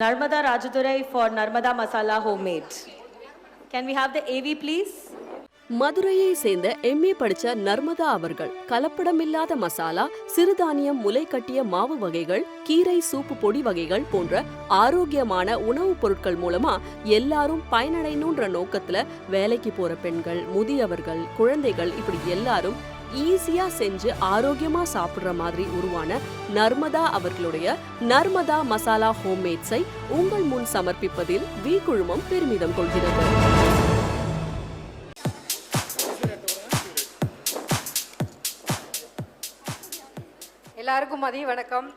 Narmada Rajadurai for Narmada Masala Homemade. Can we have the AV please? மதுரையை சேர்ந்த MA படிச்ச நர்மதா அவர்கள் கலப்படமில்லாத மசாலா சிறுதானியம் முளை கட்டிய மாவு வகைகள் கீரை சூப்பு பொடி வகைகள் போன்ற ஆரோக்கியமான உணவுப் பொருட்கள் மூலமா எல்லாரும் பயனடையணுன்ற நோக்கத்துல வேலைக்கு போற பெண்கள் முதியவர்கள் குழந்தைகள் இப்படி எல்லாரும் ஈஸியா செஞ்சு ஆரோக்கியமா சாப்பிடுற மாதிரி உருவான நர்மதா அவர்களுடைய நர்மதா மசாலா ஹோம்மேட்ஸை உங்கள் முன் சமர்ப்பிப்பதில் வி குழுமம் பெருமிதம் கொள்கிறது. எல்லாருக்கும் மதிய வணக்கம்.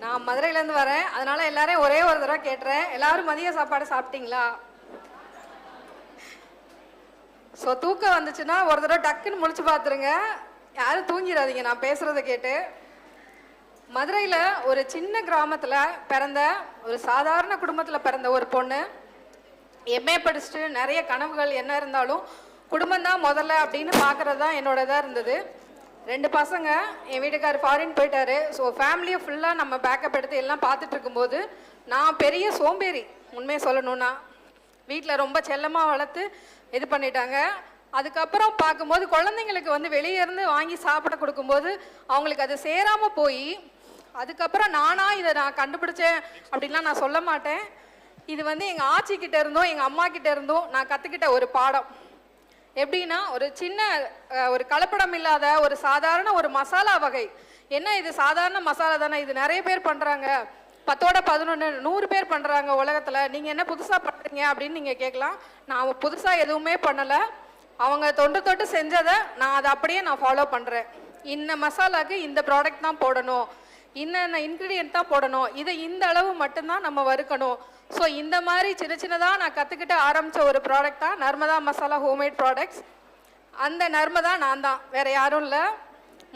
நான் மதுரையிலேருந்து வரேன். அதனால எல்லாரையும் ஒரே ஒரு தடவை கேட்டுறேன். எல்லாரும் மதிய சாப்பாடு சாப்பிட்டீங்களா? ஸோ தூக்கம் வந்துச்சுன்னா ஒரு தடவை டக்குன்னு முழிச்சு பார்த்துருங்க. யாரும் தூங்கிடாதீங்க நான் பேசுகிறத கேட்டு. மதுரையில் ஒரு சின்ன கிராமத்தில் பிறந்த ஒரு சாதாரண குடும்பத்தில் பிறந்த ஒரு பொண்ணு. எம்ஏ படிச்சுட்டு நிறைய கனவுகள் என்ன இருந்தாலும் குடும்பம் தான் முதல்ல அப்படின்னு பார்க்கறது தான் என்னோட இதாக இருந்தது. ரெண்டு பசங்க என் வீட்டுக்கார் ஃபாரின் போயிட்டாரு. ஸோ ஃபேமிலியை ஃபுல்லாக நம்ம பேக்கப் எடுத்து எல்லாம் பார்த்துட்டு இருக்கும்போது நான் பெரிய சோம்பேறி உண்மையை சொல்லணும்னா. வீட்டில் ரொம்ப செல்லமாக வளர்த்து இது பண்ணிட்டாங்க. அதுக்கப்புறம் பார்க்கும்போது குழந்தைங்களுக்கு வந்து வெளியே இருந்து வாங்கி சாப்பிட கொடுக்கும்போது அவங்களுக்கு அது சேராமல் போய் அதுக்கப்புறம் நானா இதை நான் கண்டுபிடிச்சேன் அப்படின்லாம் நான் சொல்ல மாட்டேன். இது வந்து எங்கள் ஆச்சி கிட்ட இருந்தும் எங்கள் அம்மா கிட்ட இருந்தும் நான் கற்றுக்கிட்ட ஒரு பாடம். எப்படின்னா ஒரு சின்ன ஒரு கலப்படம் இல்லாத ஒரு சாதாரண ஒரு மசாலா வகை. என்ன இது சாதாரண மசாலா தானே? இது நிறைய பேர் பண்ணுறாங்க பத்தோட பதினொன்று நூறு பேர் பண்ணுறாங்க உலகத்தில். நீங்கள் என்ன புதுசாக பண்ணுறீங்க அப்படின்னு நீங்கள் கேட்கலாம். நான் புதுசாக எதுவுமே பண்ணலை. அவங்க தொண்டு தொட்டு செஞ்சதை நான் அதை அப்படியே நான் ஃபாலோ பண்ணுறேன் இந்த மசாலாவுக்கு இந்த ப்ராடக்ட் தான் போடணும். இன்னென்ன இன்க்ரீடியன்ட் தான் போடணும். இதை இந்த அளவு மட்டும்தான் நம்ம வறுக்கணும். ஸோ இந்த மாதிரி சின்ன சின்னதாக நான் கற்றுக்கிட்டு ஆரம்பித்த ஒரு ப்ராடக்ட் தான் நர்மதா மசாலா ஹோம்மேட் ப்ராடக்ட்ஸ் அந்த நர்மதா நான் தான். வேறு யாரும் இல்லை.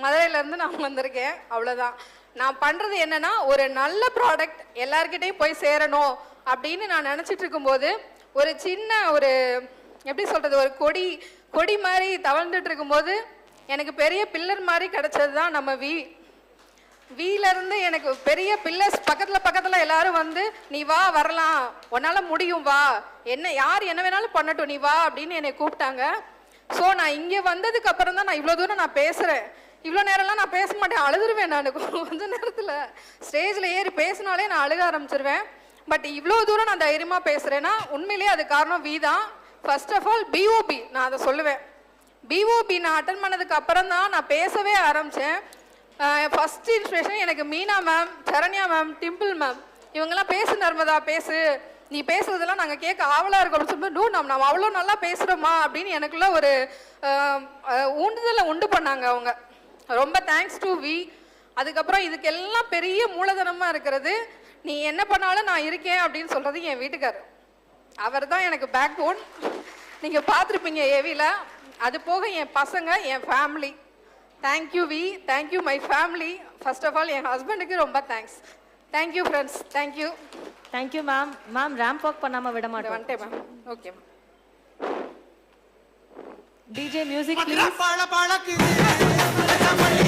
மதுரையிலேருந்து நான் வந்திருக்கேன். அவ்வளோதான் நான் பண்ணுறது என்னன்னா ஒரு நல்ல ப்ராடக்ட் எல்லார்கிட்டையும் போய் சேரணும் அப்படின்னு நான் நினச்சிட்டு இருக்கும்போது ஒரு சின்ன ஒரு எப்படி சொல்கிறது ஒரு கொடி கொடி மாதிரி தவழ்ந்துட்டு இருக்கும்போது எனக்கு பெரிய பில்லர் மாதிரி கிடைச்சது தான் நம்ம வீ வீலருந்து எனக்கு பெரிய பில்லர்ஸ் பக்கத்தில் பக்கத்தில் எல்லாரும் வந்து நீ வா வரலாம். உன்னால் முடியும் வா. என்ன யார் என்ன வேணாலும் பண்ணட்டும். நீ வா. அப்படின்னு என்னை கூப்பிட்டாங்க. ஸோ நான் இங்கே வந்ததுக்கு அப்புறம் தான் நான் இவ்வளோ தூரம் நான் பேசுகிறேன் இவ்வளோ நேரம்லாம் நான் பேச மாட்டேன் அழுதுருவேன் நான். கொஞ்ச நேரத்தில் ஸ்டேஜில் ஏறி பேசினாலே நான் அழுக ஆரம்பிச்சிருவேன். பட் இவ்வளோ தூரம் நான் தைரியமாக பேசுகிறேன்னா உண்மையிலேயே அது காரணம் வி தான். ஃபர்ஸ்ட் ஆஃப் ஆல் பிஓபி நான் அதை சொல்லுவேன். பிஓபி நான் அட்டன் பண்ணதுக்கு அப்புறம் தான் நான் பேசவே ஆரம்பித்தேன் ஃபர்ஸ்ட் இன்ஸ்பிரேஷன் எனக்கு Meena ma'am Saranya ma'am Dimple ma'am இவங்கெல்லாம் பேசு நர்மதா பேசு. நீ பேசுறதெல்லாம் நாங்கள் கேட்க ஆவலாக இருக்கோம் அப்படின்னு சொல்லும்போது டூ நம்ம நம்ம அவ்வளோ நல்லா பேசுகிறோமா அப்படின்னு எனக்குள்ள ஒரு ஊண்டுதலை உண்டு பண்ணாங்க அவங்க. ரொம்ப தேங்க்ஸ் டு வி அதுக்கப்புறம் இதுக்கெல்லாம் பெரிய மூலதனமாக இருக்கிறது. நீ என்ன பண்ணாலும் நான் இருக்கேன் அப்படின்னு சொல்கிறது என் வீட்டுக்காரர் அவர் தான் எனக்கு பேக் போன் நீங்கள் பார்த்துருப்பீங்க ஏவியில் அது போக என் பசங்க என் family thank you we thank you my family first of all என் ஹஸ்பண்டுக்கு ரொம்ப thanks thank you friends thank you Thank you. Ma'am. Ma'am ramp walk பண்ணாம விட மாட்டோம். வந்துட்டேன் ma'am okay ma'am DJ music please. பத்திரம் Let's I'm